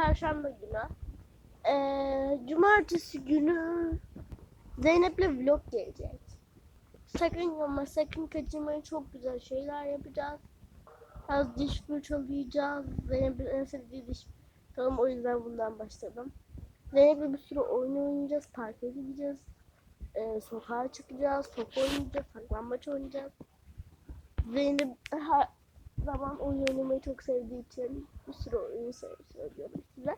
Perşembe günü. Ee, cumartesi günü Zeynep'le vlog gelecek. Sakın ama sakın kaçırmayın. Çok güzel şeyler yapacağız. Az diş fırçalayacağız. Zeynep'in en sevdiği diş Tamam o yüzden bundan başladım. Zeynep'le bir sürü oyun oynayacağız. Parka gideceğiz. Ee, sokağa çıkacağız. Top oynayacağız. Saklambaç oynayacağız. Zeynep her zaman oyun oynamayı çok sevdiği için bir sürü oyun söylüyorum size.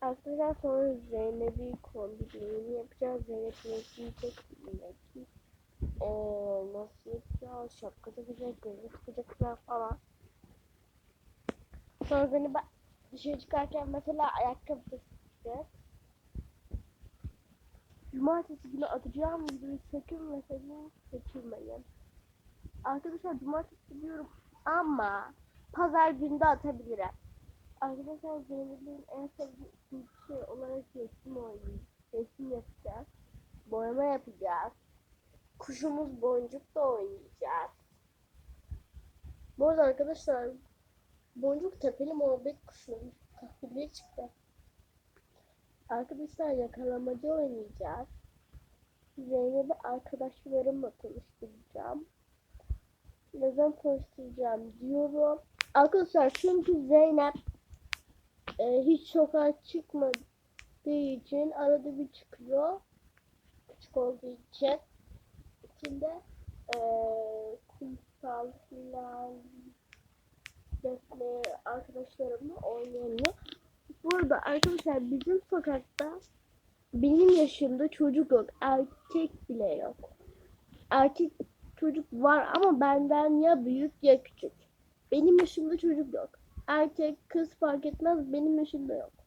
Arkadaşlar sonra Zeynep'i kombinini yapacağız. Zeynep yiyecek. Yemek ee, nasıl yapacağız? Şapka takacak, gözlük takacaklar falan. Sonra Zeynep'e dışarı çıkarken mesela ayakkabı takacağız. Cumartesi günü atacağım videoyu sakın ve sakın kaçırmayın. Arkadaşlar cumartesi diyorum ama pazar günü de atabilirim. Arkadaşlar Zeynep'in en sevdiği ikinci şey olarak resim oynayacağız. Resim yapacağız. Boyama yapacağız. Kuşumuz boncuk da oynayacağız. Bu arada arkadaşlar boncuk tepeli muhabbet kuşuymuş. Kahveliğe çıktı. Arkadaşlar yakalamacı oynayacağız. Zeynep'i arkadaşlarımla tanıştıracağım. Neden tanıştıracağım diyorum. Arkadaşlar çünkü Zeynep e, hiç sokağa çıkmadığı için arada bir çıkıyor. Küçük olduğu için. İçinde e, kumsal filan defne arkadaşlarımla oynayamıyor. Bu arada arkadaşlar bizim sokakta benim yaşımda çocuk yok. Erkek bile yok. Erkek var ama benden ya büyük ya küçük. Benim yaşımda çocuk yok. Erkek kız fark etmez benim yaşımda yok.